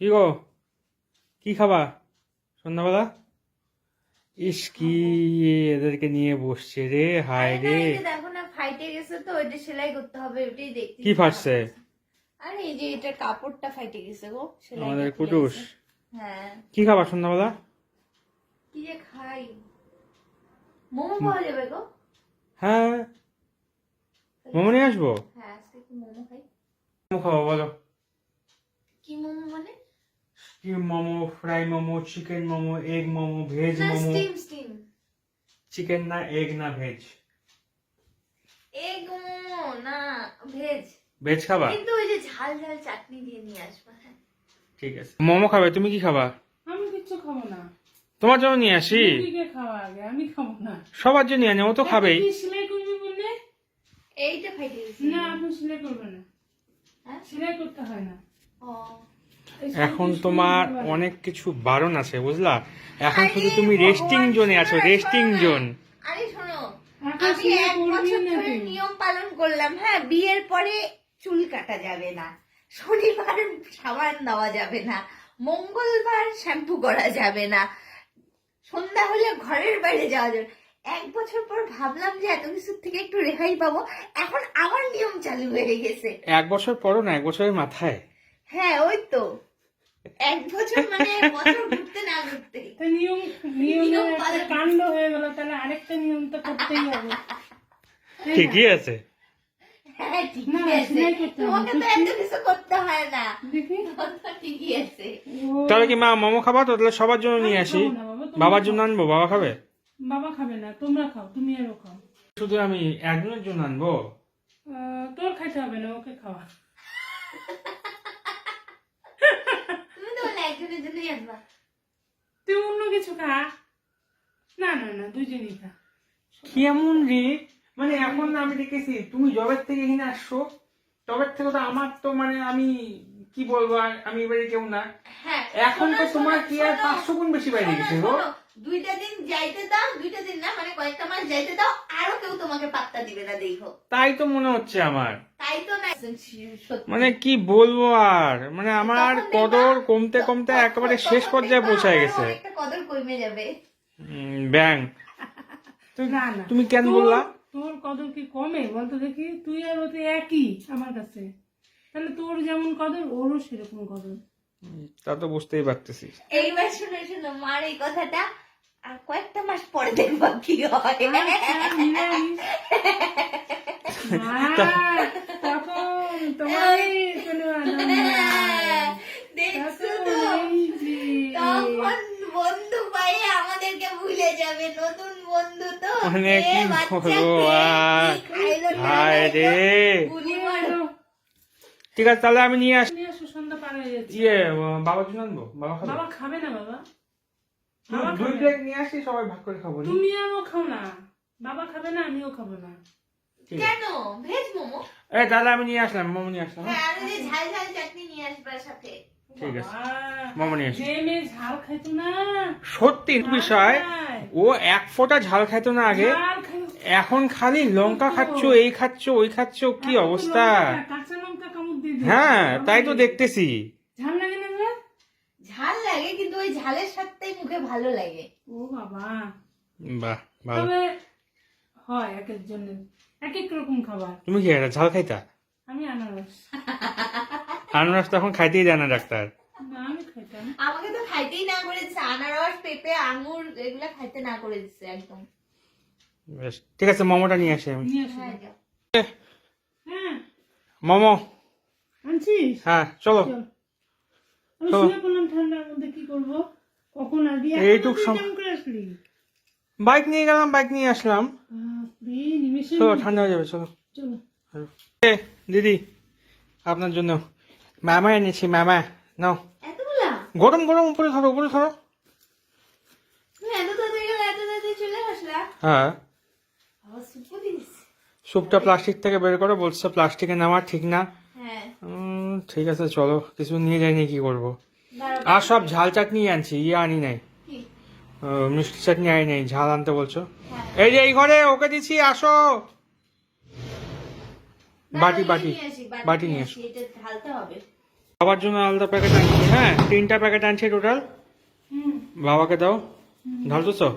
কি গো? কি খাবা? সন্ধ্যাবেলা? ইস কি এদেরকে নিয়ে বসছে রে হায় রে। দেখো না ফাইটে গেছে তো ওইটা সেলাই করতে হবে ওইটাই দেখতে কি ফাটছে? আরে এই যে এটা কাপড়টা ফাইটে গেছে গো সেলাই আমাদের কুটুস। হ্যাঁ। কি খাবা সন্ধ্যাবেলা? কি যে খাই। মোমো পাওয়া যাবে গো। হ্যাঁ। মোমো নিয়ে আসব? হ্যাঁ আজকে কি মোমো খাই। মোমো খাব বলো। Steam momo fry momo chicken momo egg momo veg momo chicken না এগ না ভেজ এগ মোমো না ভেজ ভেজ খাবা? কিন্তু ওই যে ঝাল ঝাল চাটনি দিয়ে নিয়ে আসবা হ্যাঁ। ঠিক আছে। মোমো খাবে তুমি কি খাবা? আমি কিচ্ছু খাব না। তোমার জন্য নিয়ে আসি? খাওয়া আগে আমি খাব না। সবার জন্য নিয়ে ও তো খাবেই তুই সেলাই করবি বললে? এইটা ফাইটে না আপনি সেলাই করবে না। হ্যাঁ? সেলাই করতে হয় না। ও। এখন তোমার অনেক কিছু বারণ আছে বুঝলা? এখন শুধু তুমি রেস্টিং জোনে আছো রেস্টিং জোন। আরে শোনো আমি এক বছর ধরে নিয়ম পালন করলাম হ্যাঁ বিয়ের পরে চুল কাটা যাবে না শনিবার সাবান দেওয়া যাবে না মঙ্গলবার শ্যাম্পু করা যাবে না সন্ধ্যা হলে ঘরের বাইরে যাওয়া যাবে এক বছর পর ভাবলাম যে এত কিছুর থেকে একটু রেহাই পাবো এখন আবার নিয়ম চালু হয়ে গেছে। এক বছর পরও না এক বছরের মাথায়। হ্যাঁ ওই তো। এক বছর মানে বছর ঘুরতে না ঘুরতে তা নিয়ম একটা কাণ্ড হয়ে গেল তাহলে আরেকটা নিয়ম তো করতেই হবে। ঠিকই আছে। হ্যাঁ হয় তাহলে কি মা মোমো খাবা? তো তাহলে সবার জন্য নিয়ে আসি। বাবার জন্য আনব বাবা খাবে? বাবা খাবে না তোমরা খাও তুমি আরও খাও। শুধু আমি একজনের জন্য আনব? আহ, তোর খাইতে হবে না ওকে খাওয়া। একজনের জন্যই আনবা তুই অন্য কিছু খা। না না না দুজনই খা। কেমন রে? মানে এখন না আমি দেখেছি তুমি জবের থেকে এখানে আসছো জবের থেকে তো আমার তো মানে আমি কি বলব আর আমি এবারে কেউ না। হ্যাঁ এখন তো তোমার কি আর পাঁচশো গুণ বেশি বাইরে গেছে গো? দুইটা দিন যাইতে দাও দুইটা দিন না মানে কয়েকটা মাস যাইতে দাও আরও কেউ তোমাকে পাত্তা দিবে না দেখো। তাই তো মনে হচ্ছে আমার। মানে কি বলব আর? মানে আমার কদর কমতে কমতে একেবারে শেষ পর্যায়ে পৌঁছায় গেছে। কদর কমে যাবে। ব্যাং তুমি কেন বললা? তোর কদর কি কমে? বলতো দেখি তুই আর ওতে একই আমার কাছে। তাহলে তোর যেমন কদর ওরও সেরকম কদর। তা তো বুঝতেই পারতেছি। এইবার শুনে শুনো মার এই কথাটা আর কয়েকটা মাস পরে দেখবা কি হয় আচ্ছা, নিরামিষ। আর তখন তোমারই কোনো আনন্দ নাই। দেখছ তখন তো এই যে, তখন বন্ধু পাই আমাদেরকে ভুলে যাবে নতুন বন্ধু তো মানে এ কি বাচ্চা বলব খেয়ে আর? কি খাইলো না হায় রে। ঠিক আছে তাহলে আমি নিয়ে আসি। ইয়ে বাবার জন্য আনব? বাবা খাবে? বাবা খাবে না বাবা? দুই- বাবা। প্লেট নিয়ে আসি সবাই ভাগ করে খাব? তুমি আরও খাও না। বাবা খাবে না আমিও খাব না। ঠিক আছে। কেন ভেজ মোমো? এই তাহলে আমি নিয়ে আসলাম মোমো নিয়ে আসলাম হ্যাঁ? হ্যাঁ ঝাল ঝাল চাটনি নিয়ে আসবার সাথে। ঠিক আছে। নিয়ে সত্যি বিষয় ও এক ফোঁটা ঝাল খাইতো না আগে। এখন খালি লঙ্কা খাচ্ছ এই খাচ্ছ ওই খাচ্ছ কি অবস্থা। হ্যাঁ তাই তো দেখতেছি। ঝাল লাগে না গো? ঝাল লাগে কিন্তু ওই ঝালের সাথেই মুখে ভালো লাগে। ও বাবা। বাহ ভালো। তবে হয় এক একজনের এক এক রকম খাবার। তুমি কি এটা ঝাল খাইতা? আমি আনারস। আনারস তখন খাইতেই দেয় না ডাক্তার। আমাকে তো খাইতেই না করে দিচ্ছে আনারস পেঁপে আঙ্গুর এগুলা খাইতে না করে দিচ্ছে একদম। বেশ ঠিক আছে মোমোটা নিয়ে আসি আমি। নিয়ে আসো। হ্যাঁ। হ্যাঁ। মোমো। আনছিস? হ্যাঁ চলো। আমি শুয়ে পড়লাম ঠান্ডার মধ্যে কি করব? কখন আসবি? এইটুক আসলি। বাইক নিয়ে গেলাম বাইক নিয়ে আসলাম। চলো ঠান্ডা হয়ে যাবে চলো। চলো। দিদি আপনার জন্য। মামা এনেছি মামা। নাও। গরম গরম উপরে ধরো উপরে ধরো। হ্যাঁ। স্যুপটা প্লাস্টিক থেকে বের করো বলছে প্লাস্টিকে নেওয়া ঠিক না। হ্যাঁ। ঠিক আছে চলো। কিছু নিয়ে যাইনি কি করব? আর সব ঝাল চাটনি আনছি ইয়ে আনি নাই। মিষ্টি চাটনি আনি নাই ঝাল আনতে বলছো? হ্যাঁ। এই যে এই ঘরে ওকে দিচ্ছি আসো। বাটি বাটি। বাটি নিয়ে আসি, এটা ঢালতে হবে। বাবার জন্য আলাদা প্যাকেট আনছি। হ্যাঁ তিনটা প্যাকেট আনছি টোটাল বাবাকে দাও। ঢালতো তো?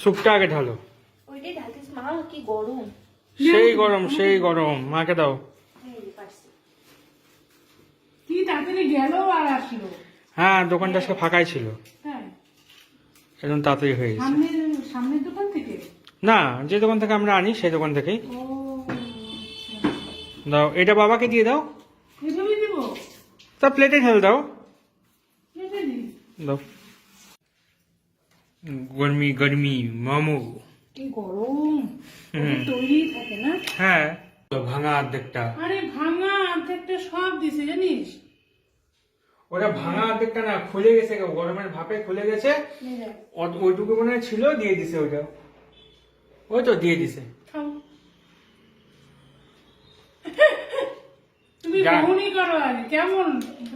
স্যুপটা আগে ঢালো। সেই গরম সেই গরম। মাকে দাও। হ্যাঁ দোকানটা আজকে ফাঁকাই ছিল। হ্যাঁ একদম তাড়াতাড়ি হয়ে গেছে। সামনের সামনের দোকান থেকে? না যে দোকান থেকে আমরা আনি সেই দোকান থেকেই। আচ্ছা। দাও এটা বাবাকে দিয়ে দাও। তা প্লেটে ঢেলে দাও। দাও। গরমি গরমি মামু। গরম। তৈরি থাকে না? হ্যাঁ। ভাঙা অর্ধেকটা। আরে ভাঙা অর্ধেকটা সব দিছে জানিস? ওটা ভাঙা অর্ধেকটা না খুলে গেছে গরমের ভাপে খুলে গেছে। ওইটুকু মনে ছিল দিয়ে দিছে ওইটা। ওই তো দিয়ে দিছে খাও তুমি যা। করো আগে কেমন?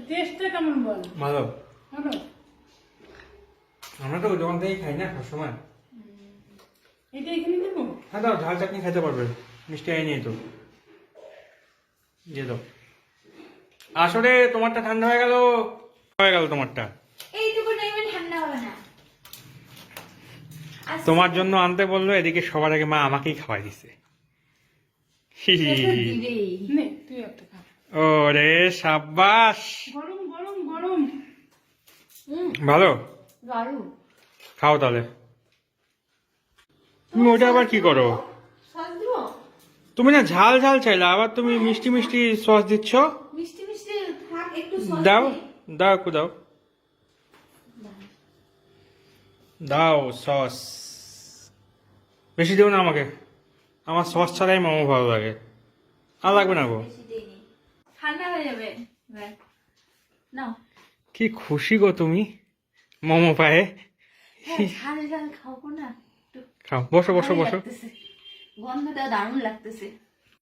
টেস্টটা কেমন বল? ভালো ভালো? আমরা তো দোকান থেকেই খাই না সবসময়। এটা এখানে দেবো? হ্যাঁ দাও ঝাল চাটনি খেতে পারবে। মিষ্টি আই নিয়ে তো দিয়ে দাও। আসলে তোমারটা ঠান্ডা হয়ে গেল। হয়ে গেল তোমারটা। এইটুকু টাইমে ঠান্ডা হবে না। তোমার জন্য আনতে বলল এদিকে সবার আগে মা আমাকেই খাওয়াই দিছে। তুই একটা ওরে সাব্বাস। গরম গরম গরম। ভালো? দারুণ। খাও তাহলে। তুমি ওটা আবার কি করো? তুমি না ঝাল ঝাল চাইলে আবার তুমি মিষ্টি মিষ্টি সস দিচ্ছ? মিষ্টি মিষ্টি থাক একটু সস দাও দাও একটু দাও। দাও সস। বেশি দিও না আমাকে। আমার সস ছাড়াই মোমো ভালো লাগে। আর লাগবে না গো। ঠান্ডা হয়ে যাবে। নাও। কি খুশি গো তুমি মোমো পায়ে। হ্যাঁ, খাব না খাও বসো বসো বসো। লাগতেছে। গন্ধটা দারুণ লাগতেছে।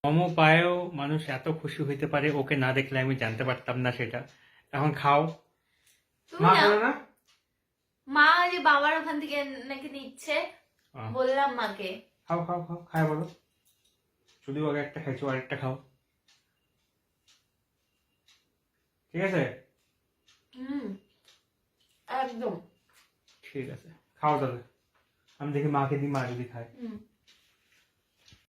মোমো পায়েও মানুষ এত খুশি হইতে পারে ওকে না দেখলে আমি জানতে পারতাম না সেটা। এখন খাও। মা না মা যে বাবার ওখান থেকে নাকি নিচ্ছে। বললাম মাকে। খাও খাও খাও খায় বলো। যদিও আগে একটা খাইছো আর একটা খাও। ঠিক আছে? হুম একদম। ঠিক আছে। খাও তাহলে। আমি দেখি মাকে দিই মা যদি খায়। হুম।